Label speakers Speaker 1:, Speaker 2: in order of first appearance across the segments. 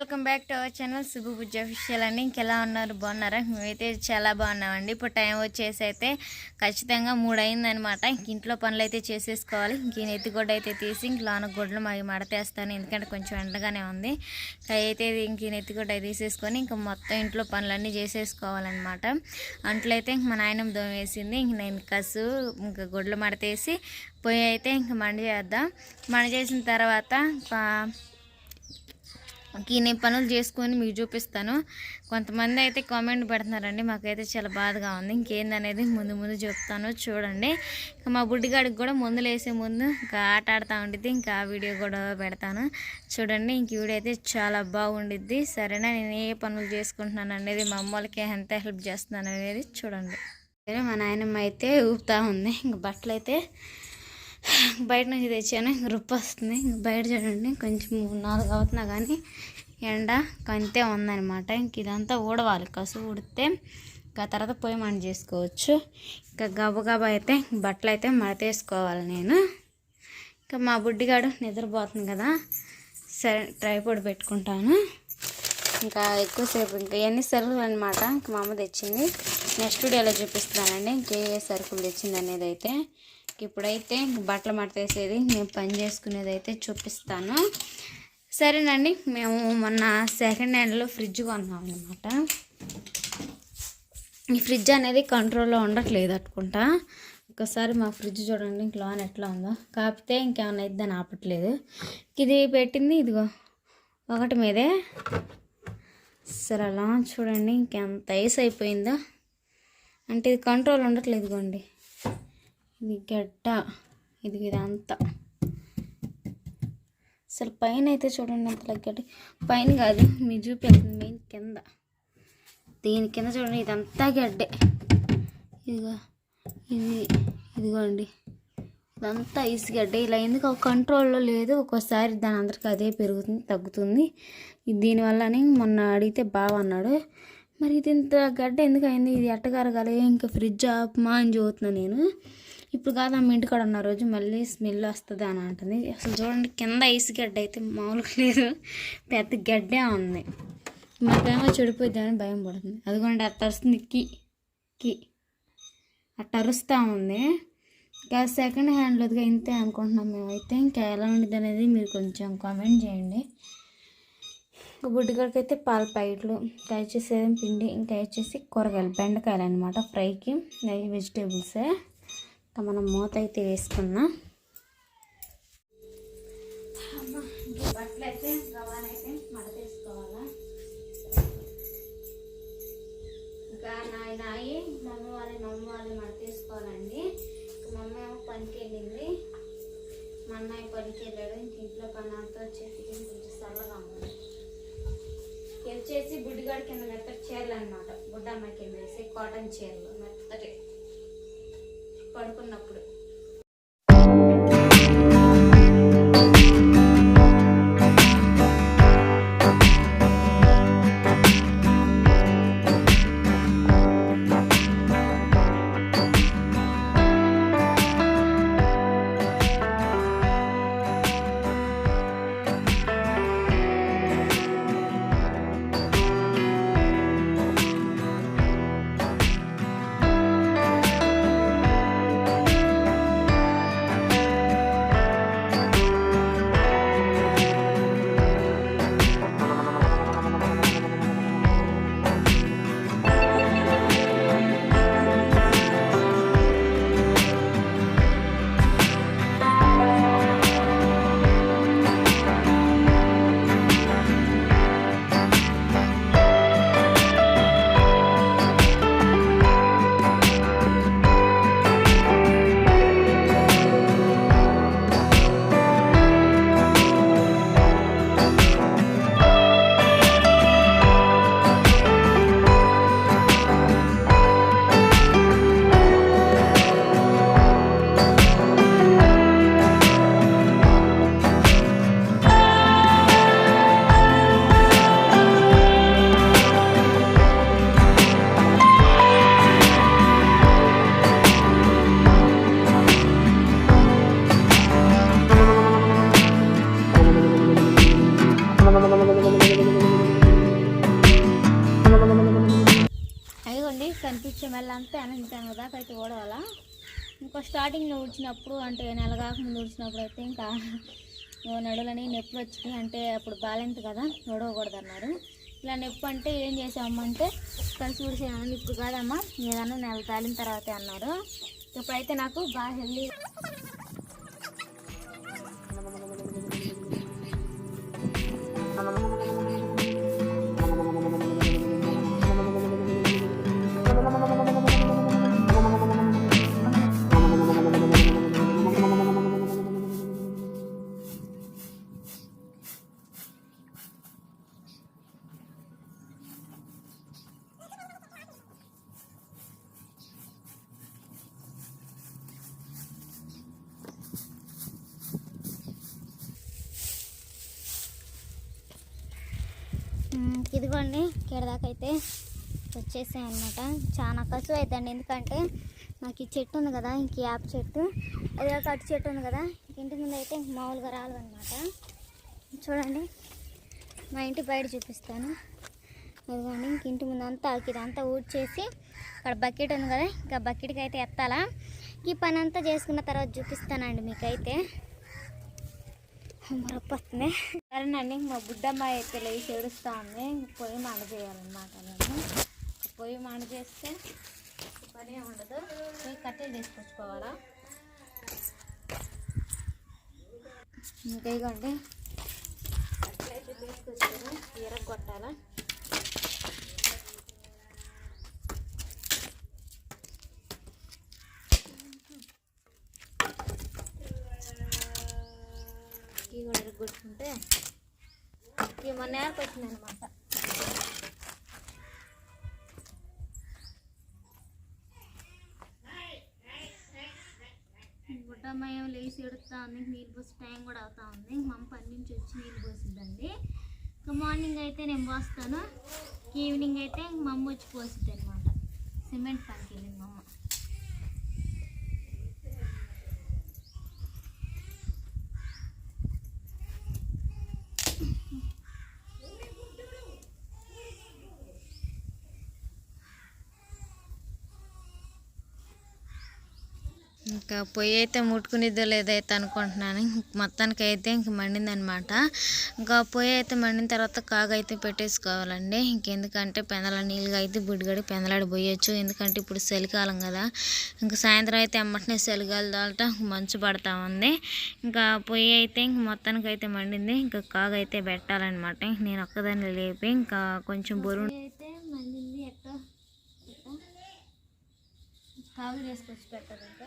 Speaker 1: Welcome back to our channel Subbu Bujja official అండి. ఇంకెలా ఉన్నారు? బాగున్నారా? మేమైతే చాలా బాగున్నామండి. ఇప్పుడు టైం వచ్చేసి అయితే ఖచ్చితంగా మూడు అయిందనమాట ఇంక ఇంట్లో పనులు అయితే చేసేసుకోవాలి. ఇంక నెత్తిగొడ్డ అయితే తీసి ఇంక లోన గొడ్లు మావి మడతేస్తాను ఎందుకంటే కొంచెం ఎండగానే ఉంది. అయితే ఇంక నెత్తిగొడ్డ తీసేసుకొని ఇంకా మొత్తం ఇంట్లో పనులన్నీ చేసేసుకోవాలన్నమాట. అంట్లయితే ఇంక మా నాయనమ్మ దోమేసింది ఇంక నేను కసు ఇంకా గొడ్లు మడతేసి పొయ్యి అయితే ఇంక మండి చేద్దాం. మండి చేసిన తర్వాత నేను పనులు చేసుకొని మీకు చూపిస్తాను. కొంతమంది అయితే కామెంట్ పెడుతున్నారండి మాకైతే చాలా బాధగా ఉంది. ఇంకేందనేది ముందు ముందు చెప్తాను చూడండి. ఇంకా మా బుడ్డిగాడికి కూడా మందులు వేసే ముందు ఇంకా ఆట ఆడుతూ ఉండిద్ది ఇంకా ఆ వీడియో కూడా పెడతాను. చూడండి ఇంక వీడియో అయితే చాలా బాగుండిద్ది. సరేనా నేను ఏ పనులు చేసుకుంటున్నాను అనేది మా అమ్మలకి ఎంత హెల్ప్ చేస్తున్నాను అనేది చూడండి. సరే మా నాయనమ్మ అయితే ఊపుతా ఉంది ఇంక బట్టలు అయితే బయట నుంచి తెచ్చాను. రుప్పొస్తుంది రుప్పు వస్తుంది. బయట చూడండి కొంచెం మూడు నాలుగు అవుతున్నా కానీ ఎండ కంతే ఉందన్నమాట. ఇంక ఇదంతా ఊడవాలి. కసు ఉడితే ఇంకా తర్వాత పొయ్యి మనం చేసుకోవచ్చు. ఇంకా గబగబా అయితే బట్టలు అయితే మడతేసుకోవాలి నేను. ఇంకా మా బుడ్డిగాడు నిద్రపోతుంది కదా. సరే ట్రైపోడ్ పెట్టుకుంటాను. ఇంకా ఎక్కువసేపు ఇంకా ఎన్ని సరుకులు అనమాట ఇంకా మా అమ్మ తెచ్చింది. నెక్స్ట్ వీడియోలో చూపిస్తానండి. ఇంకే ఏ సరుకులు తెచ్చింది అనేది అయితే. ఇప్పుడైతే బట్టలు మడతేసేది నేను పని చేసుకునేది అయితే చూపిస్తాను. సరేనండి మేము మొన్న సెకండ్ హ్యాండ్లో ఫ్రిడ్జ్ కొన్నాం అనమాట ఈ ఫ్రిడ్జ్ అనేది కంట్రోల్లో ఉండట్లేదు అనుకుంటా. ఒకసారి మా ఫ్రిడ్జ్ చూడండి ఇంకా లోన్ ఎట్లా ఉందో. కాకపోతే ఇంకేమైనా ఇద్దని ఆపట్లేదు. ఇది పెట్టింది ఇదిగో. ఒకటి మీదే. సరే అలా చూడండి ఇంకెంత ఐస్ అయిపోయిందో. అంటే ఇది కంట్రోల్ ఉండట్లేదు ఇదిగోండి. ఇది గడ్డ. ఇది ఇదంతా. అసలు పైన అయితే చూడండి ఎంత గడ్డ. పైన కాదు మీ చూపెళ్తుంది మెయిన్ కింద. దీని కింద చూడండి ఇదంతా గడ్డే. ఇదిగో ఇది ఇదిగోండి. ఇదంతా ఇసుగడ్డ ఇలా ఎందుకు? ఒక కంట్రోల్లో లేదు. ఒక్కోసారి దాని అందరికీ అదే పెరుగుతుంది తగ్గుతుంది. దీనివల్లనే మొన్న అడిగితే బాగా అన్నాడు మరి ఇది ఇంత గడ్డ ఎందుకు అయింది? ఇది ఎట్టగరగాలి ఇంకా ఫ్రిడ్జ్ ఆపమా అని చూస్తున్నా నేను. ఇప్పుడు కాదు ఆమె ఇంటికాడ ఉన్న రోజు మళ్ళీ స్మెల్ వస్తుంది అని అంటుంది. అసలు చూడండి కింద ఐస్ గడ్డ అయితే మామూలుగా లేదు. పెద్ద గడ్డే ఉంది. మాకేమో చెడిపోద్దామని భయం పడుతుంది. అదిగోండి అట్టరుస్తుంది కి కి. అట్ట అరుస్తూ ఉంది. ఇంకా సెకండ్ హ్యాండ్లోదిగా ఇంతే అనుకుంటున్నాం మేమైతే ఇంకా ఎలా ఉండిద్ది అనేది మీరు కొంచెం కామెంట్ చేయండి. బుడ్డిగడికి అయితే పాల ప్యాకెట్లు ఇంకా వచ్చేసి ఏం పిండి ఇంకా వచ్చేసి కూరగాయలు బెండకాయలు అనమాట ఫ్రైకి వెజిటేబుల్సే మనం మూత అయితే వేసుకున్నాం బట్టలు అయితే అయితే మడతేసుకోవాలా? ఇంకా నాయి నాయి మమ్మీ వాళ్ళని మమ్మీ వాళ్ళని మడతేసుకోవాలండి. మా అమ్మ ఏమో పనికి వెళ్ళింది మా అన్నయ్య పనికి వెళ్ళాడు ఇంక ఇంట్లో పని అంతా వచ్చేసి కొంచెం చల్లగా ఉంది. ఇవి వచ్చేసి బుడ్డిగాడి కింద మెత్తటి చీరలు అనమాట బుడ్డమ్మాయి కింద వేసి కాటన్ చీరలు మెత్తటి. పడుకున్నప్పుడు. స్టార్టింగ్లో ఉడిచినప్పుడు అంటే నెల కాకముందు ఊడ్చినప్పుడు అయితే ఇంకా నడులని నొప్పులు వచ్చినాయి అంటే అప్పుడు బాలెంత కదా నడవకూడదు అన్నారు ఇలా నొప్పి అంటే ఏం చేసామంటే అంటే కలిసి ఊడిసేయాలని ఇప్పుడు కాదమ్మా ఏదన్నా నెల తాలిన తర్వాతే అన్నారు ఇప్పుడైతే నాకు బాగా హెల్దీ Thank you. ఇదిగోండి దాకా వచ్చేసాయి అనమాట చాలా కసువు అవుతుంది ఎందుకంటే నాకు ఈ చెట్టు ఉంది కదా ఇంక యాప యాప్ చెట్టు. అది ఒక అటు చెట్టు ఉంది కదా ఇంటి ముందు అయితే ఇంక మామూలుగా రాలన్నమాట చూడండి మా ఇంటి బయట చూపిస్తాను. అదిగోండి ఇంక ఇంటి ముందు అంతా ఇదంతా ఊడ్చేసి అక్కడ బకెట్ ఉంది కదా ఇంకా బకెట్కి అయితే ఎత్తాలా. ఈ పని అంతా చేసుకున్న తర్వాత చూపిస్తానండి మీకైతే. మరొప్పొస్తుంది సరేనండి మా బుడ్డమ్మ అయితే లేచి ఏడుస్తూ ఉంది పొయ్యి మండ చేయాలన్నమాట నేను. పొయ్యి మండ చేస్తే పని ఉండదు పొయ్యి కట్టెలు తీసుకొచ్చుకోవాలా? ఇంకా ఇగోండి. కట్టెలు అయితే తీసుకొచ్చాను. ఎరగొట్టాలా ఈ ఈ మొన్న నేరకు వచ్చింది అనమాట గుడ్డమ్మాయి లేచి ఎడుతా ఉంది నీళ్ళు పోసి టైం కూడా అవుతా ఉంది మమ్మ పని నుంచి వచ్చి నీళ్ళు పోసిద్దండి. ఇంకా మార్నింగ్ అయితే నేను పోస్తాను. ఈవినింగ్ అయితే మమ్మ వచ్చి పోసిద్ది అనమాట సిమెంట్ పని వెళ్ళింది మా అమ్మ ఇంకా పొయ్యి అయితే ముట్టుకునిద్దో లేదైతే అనుకుంటున్నాను. మొత్తానికి అయితే ఇంక మండిందనమాట. ఇంకా పొయ్యి అయితే మండిన తర్వాత కాగ అయితే పెట్టేసుకోవాలండి. ఇంకెందుకంటే పెందల నీళ్ళుగా అయితే బుడిగడి పెందలాడి పోయొచ్చు. ఎందుకంటే ఇప్పుడు చలికాలం కదా. ఇంకా సాయంత్రం అయితే అమ్మటనే చలిగాలి దాల్ట మంచు పడతా ఉంది. ఇంకా పొయ్యి అయితే ఇంక మొత్తానికి అయితే మండింది. ఇంకా కాగ అయితే పెట్టాలన్నమాట ఇంక నేను ఒక్కదాన్ని లేపి ఇంకా కొంచెం బొరు అయితే మండింది. ఎట్ట? కాగు చేసుకొచ్చి పెట్టాలంటే.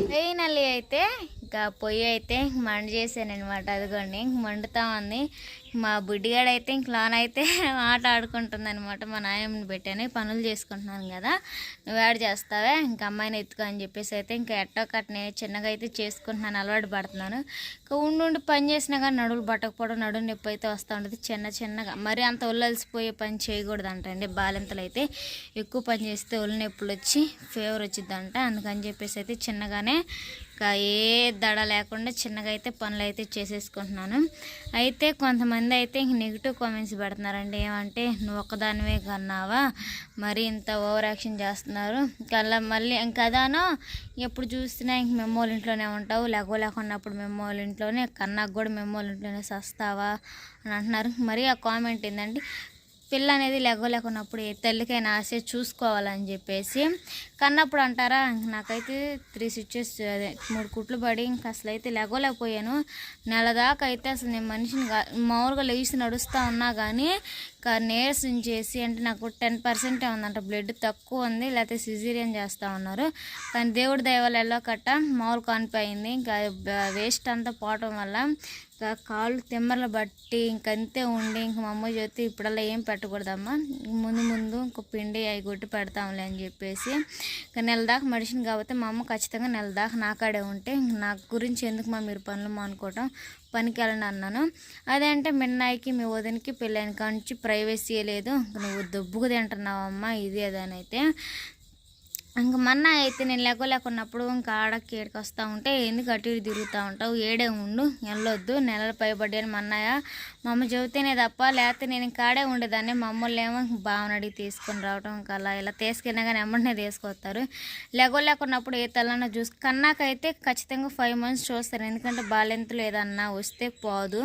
Speaker 1: ఇంకా నల్లి అయితే ఇంకా పొయ్యి అయితే మండు చేశాను అనమాట అదిగోండి మండుతా ఉంది. మా బుడ్డిగాడైతే ఇంక లోన్ అయితే ఆట ఆడుకుంటుంది అనమాట మా నాయమ్మని పెట్టాను. పనులు చేసుకుంటున్నాను కదా. నువ్వు యాడ్ చేస్తావే? ఇంక అమ్మాయిని ఎత్తుకో అని చెప్పేసి అయితే ఇంకా ఎట్టో కట్ట నేను చిన్నగా అయితే చేసుకుంటున్నాను. అలవాటు పడుతున్నాను. ఇంకా ఉండి ఉండి పని చేసినా కానీ నడువులు పట్టకపోవడం నడువు నొప్పి అయితే వస్తూ ఉంటుంది. చిన్న చిన్నగా మరి అంత ఒళ్ళలిసిపోయే పని చేయకూడదు అంటండి బాలింతలు అయితే. ఎక్కువ పని చేస్తే ఒళ్ళు నొప్పులు వచ్చి ఫీవర్ వచ్చిందంట అందుకని చెప్పేసి అయితే చిన్నగానే ఇంకా ఏ దడ లేకుండా చిన్నగా అయితే పనులు అయితే చేసేసుకుంటున్నాను. అయితే కొంతమంది అయితే ఇంక నెగిటివ్ కామెంట్స్ పెడుతున్నారండి. ఏమంటే నువ్వు ఒక్కదానివే కన్నావా? మరి ఇంత ఓవర్ యాక్షన్ చేస్తున్నారు. ఇంకా అలా మళ్ళీ ఇంకదానో ఎప్పుడు చూసినా ఇంక మేము వాళ్ళ ఇంట్లోనే ఉంటావు. లేకో లేకున్నప్పుడు మేము వాళ్ళ ఇంట్లోనే. కన్నాకు కూడా మేము వాళ్ళ ఇంట్లోనే సస్తావా? అని అంటున్నారు. మరి ఆ కామెంట్ ఏంటంటే పిల్ల అనేది లెగ్గలేకున్నప్పుడు ఏ తల్లికైనా ఆశ చూసుకోవాలని చెప్పేసి కన్నప్పుడు అంటారా నాకైతే త్రీ స్విచ్చెస్ అదే మూడు కుట్లు పడి ఇంకా అసలు అయితే లేకపోయాను నెల దాకా అయితే అసలు నేను మనిషిని మామూలుగా లేచి నడుస్తూ ఉన్నా కానీ ఇంకా చేసి అంటే నాకు టెన్ పర్సెంటే ఉందంట. బ్లడ్ తక్కువ ఉంది. లేకపోతే సిజీరియన్ చేస్తూ ఉన్నారు. కానీ దేవుడి దయవల్ల ఎల్లో కట్ట మామూలు కానిపోయింది. ఇంకా వేస్ట్ అంతా పోవటం వల్ల ఇంకా కాళ్ళు తిమ్మరలు బట్టి ఇంకంతే ఉండి ఇంక మా అమ్మ చేతి ఇప్పుడల్లా ఏం పెట్టకూడదమ్మా. ముందు ముందు ఇంకో పిండి అవి కొట్టి పెడతాంలే అని చెప్పేసి ఇంకా నెల దాకా మనిషిని కాబట్టి మా అమ్మ ఖచ్చితంగా నెల దాకా నాకాడే ఉంటే ఇంక నా గురించి ఎందుకు మా మీరు పనులు మానుకోవటం? పనికి అన్నాను. అదే అంటే మిన్నాయికి మీ వదినకి పెళ్ళైన కాడ నుంచి ప్రైవసీ లేదు. నువ్వు దుబ్బుకు తింటున్నావమ్మా ఇది అదనైతే. ఇంకా మొన్న అయితే నేను లేకున్నప్పుడు ఇంకా ఆడకి ఏడికి వస్తూ ఉంటే ఎందుకు అటు ఇటు తిరుగుతూ ఉంటావు? ఏడే ఉండు వెళ్ళొద్దు నెలలు పైబడ్డాను మన్నయ్య మా అమ్మ చెబితేనే తప్ప లేకపోతే నేను ఇంకా ఉండేదాన్ని. మా అమ్మోళ్ళు ఏమో బావని అడిగి తీసుకొని రావటం ఇంకా అలా ఇలా తీసుకెళ్ళినా కానీ ఎమ్మటనే తీసుకొస్తారు. లెగో లేకున్నప్పుడు ఏ తలన్నా చూసి కన్నాకైతే ఖచ్చితంగా ఫైవ్ మంత్స్ చూస్తారు. ఎందుకంటే బాలెంతలు ఏదన్నా వస్తే పోదు.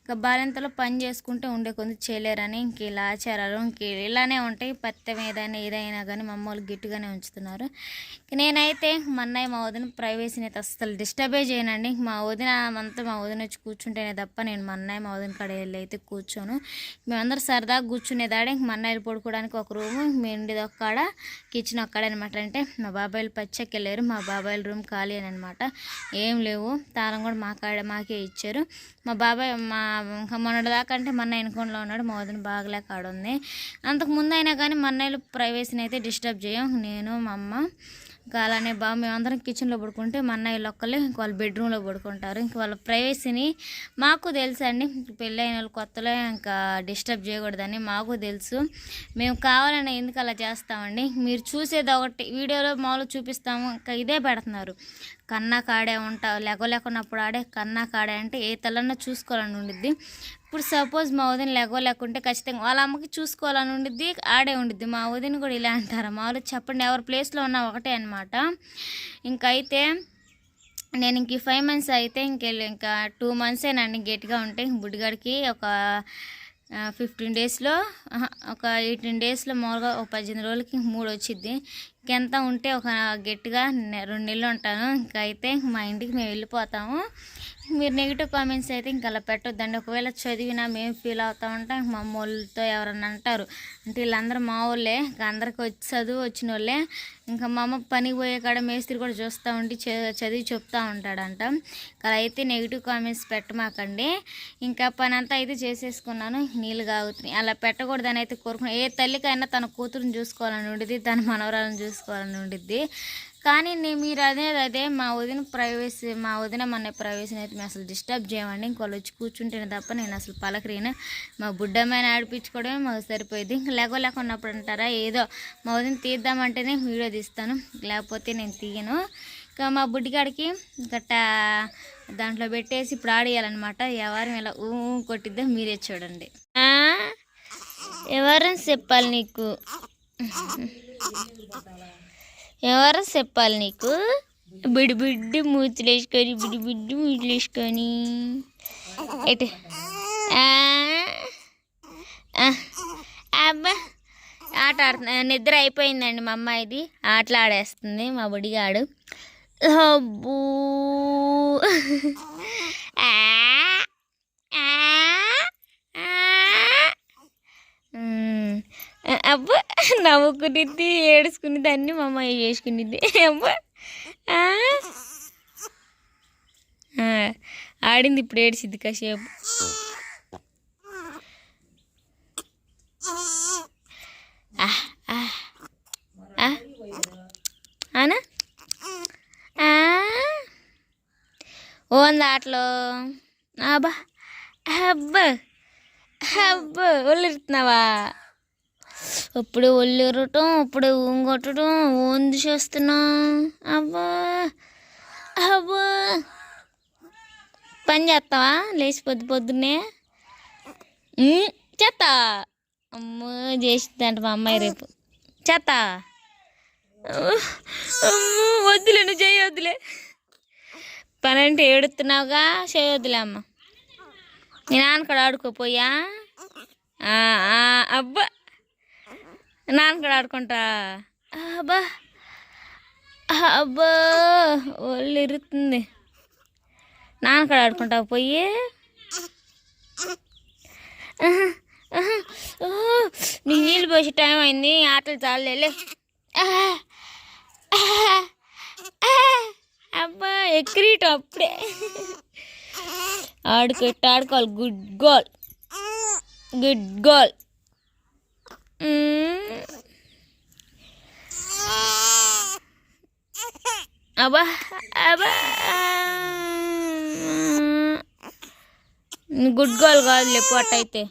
Speaker 1: ఇంకా బాలెంతలో పని చేసుకుంటే ఉండే కొంచెం చేయలేరని ఇంక ఇలా ఆచారాలు ఇంక ఇలానే ఉంటాయి. పత్యం ఏదైనా ఏదైనా కానీ మా అమ్మ వాళ్ళు గట్టిగానే ఉంచుతున్నారు. ఇంక నేనైతే మా అన్నయ్య మా వదిన ప్రైవసీని అయితే అస్సలు డిస్టర్బే చేయనండి. మా వదిన అంతా మా వదిన వచ్చి కూర్చుంటేనే తప్ప నేను మా అన్నయ్య మా వదిన కాడ వెళ్ళి అయితే కూర్చోను. మేమందరూ సరదాగా కూర్చునేదాడే. ఇంక మా అన్నయ్యలు పడుకోవడానికి ఒక రూము మేము ఉండేది ఒక్కడ కిచెన్ ఒక్కడ అనమాట అంటే మా బాబాయిలు పచ్చకి వెళ్ళారు మా బాబాయిల రూమ్ ఖాళీ అని అనమాట ఏం లేవు. తాళం కూడా మా కాడ మాకే ఇచ్చారు. మా బాబాయ్ మా మొన్నటి దాకా అంటే మా అన్నయ్య ఎనుకోంలో ఉన్నాడు. మా వదిన బాగలేక ఆడ ఉంది అంతకు ముందు అయినా కానీ మా అన్నయ్యలు ప్రైవసీని అయితే డిస్టర్బ్ చేయం నేను మా అమ్మ. ఇంకా అలానే బాగా మేమందరం కిచెన్లో పడుకుంటే మా అన్నయ్యలు ఒక్కలే ఇంక వాళ్ళ బెడ్రూమ్లో పడుకుంటారు. ఇంక వాళ్ళ ప్రైవసీని మాకు తెలుసు అండి. పెళ్ళైన వాళ్ళు కొత్తలో ఇంకా డిస్టర్బ్ చేయకూడదని మాకు తెలుసు. మేము కావాలని ఎందుకు అలా చేస్తామండి? మీరు చూసేది ఒకటి వీడియోలో మామూలు చూపిస్తాము. ఇంకా ఇదే పెడుతున్నారు. కన్నా కాడే ఉంటావు లెగ లేకున్నప్పుడు ఆడే కన్నా కాడే అంటే ఏ తలన్నా చూసుకోవాలని ఉండిద్ది. ఇప్పుడు సపోజ్ మా వదిన లెగో లేకుంటే ఖచ్చితంగా వాళ్ళ అమ్మకి చూసుకోవాలని ఉండిద్ది ఆడే ఉండిద్ది. మా వదిన కూడా ఇలా అంటారు. మామూలు చెప్పండి ఎవరి ప్లేస్లో ఉన్నా ఒకటే అనమాట ఇంకైతే నేను ఇంక ఫైవ్ మంత్స్ అయితే ఇంకెళ్ళి ఇంకా టూ మంత్సేనండి గట్టిగా ఉంటే ఇంక బుడ్డిగాడికి ఒక ఫిఫ్టీన్ డేస్లో ఒక ఎయిటీన్ డేస్లో మామూలుగా ఒక పద్దెనిమిది రోజులకి మూడు వచ్చింది ఇంకెంత ఉంటే ఒక గట్టిగా రెండు నెలలు ఉంటాను. ఇంకా అయితే మా ఇంటికి మేము వెళ్ళిపోతాము. మీరు నెగిటివ్ కామెంట్స్ అయితే ఇంకా అలా పెట్టొద్దండి. ఒకవేళ చదివినా మేము ఫీల్ అవుతా ఉంటాం. మా అమ్మ వాళ్ళతో ఎవరన్నా అంటారు. అంటే వీళ్ళందరూ మా వాళ్ళే. ఇంకా అందరికి వచ్చి చదువు వచ్చిన వాళ్ళే. ఇంకా మా అమ్మ పనికి పోయే కాడ మేస్త్రి కూడా చూస్తూ ఉండి చ- చదివి చెప్తూ ఉంటాడంట. అలా అయితే నెగిటివ్ కామెంట్స్ పెట్టమాకండి. ఇంకా పని అంతా అయితే చేసేసుకున్నాను. నీళ్ళు కాగుతున్నాయి అలా పెట్టకూడదని అయితే కోరుకున్నాను ఏ తల్లికైనా తన కూతురుని చూసుకోవాలని ఉండిద్ది తన మనవరాలను చూసుకోవాలని ఉండిద్ది. కానీ నేను మీరు అదే అదే మా వదిన ప్రైవసీ మా వదిన మన ప్రైవసీని అయితే మేము అసలు డిస్టర్బ్ చేయమండి. ఇంకోళ్ళు వచ్చి కూర్చుంటేనే తప్ప నేను అసలు పలకరీను. మా బుడ్డమ్మాయిని ఆడిపించుకోవడమే మాకు సరిపోయింది. ఇంకా లేకో లేకున్నప్పుడు అంటారా ఏదో మా వదిన తీద్దామంటేనే వీడియో తీస్తాను. లేకపోతే నేను తీయను. ఇంకా మా బుడ్డిగాడికి గట్టా దాంట్లో పెట్టేసి ఇప్పుడు ఆడేయాలన్నమాట. ఎవరు ఇలా ఊ కొట్టిద్దో మీరే చూడండి. ఎవరని చెప్పాలి నీకు? ఎవరు చెప్పాలి నీకు? బిడి బిడ్డి మూతులు వేసుకొని బిడి బిడ్డి మూతులు వేసుకొని ఎటు అబ్బా! ఆట ఆడుతున్నా నిద్ర అయిపోయిందండి మా అమ్మాయిది. ఆటలు ఆడేస్తుంది మా బుడిగాడు. అబ్బూ! ఆ. మ్మ్. అబ్బా నవ్వుకునిద్ది ఏడుచుకునిద్ది అన్నీ మా అమ్మాయి చేసుకునిద్ది. అబ్బా ఆడింది ఇప్పుడు ఏడిసిద్ది కాసేపు. అనా ఆ, ఆ. అవునా? అబ్బా అబ్బా అబ్బా ఒళ్ళిరుతున్నావా అప్పుడు ఒళ్ళిరటం అప్పుడు ఊంగొట్టడం ఓంది చేస్తున్నా. అవ్వా అవ్వా. పని చేస్తావా? లేచి పొద్దు పొద్దున్నే? ఉమ్, చేస్తా అమ్మో చేసిందంట మా అమ్మాయి రేపు. చేస్తా అమ్మో వద్దులే నువ్వు చేయొద్దులే. పని అంటే ఏడుతున్నావుగా చేయొద్దులే అమ్మ. మీ కూడా ఆడుకోపోయా? ఆ, ఆ, అబ్బా నాన్నకాడ ఆడుకుంటా. అబ్బా. అబ్బా ఒళ్ళు ఇరుతుంది నాన్నకాడ ఆడుకుంటావు పోయి. ఆహా, ఆహా, ఓ, నీకు నీళ్ళు పోసే టైం అయింది ఆటలు చాలులే. అబ్బా ఎక్కిరీట అప్పుడే. ఆడుకొట్టి ఆడుకోవాలి గుడ్ గోల్. Good goal. अब अब गुड गर्लले पटाइते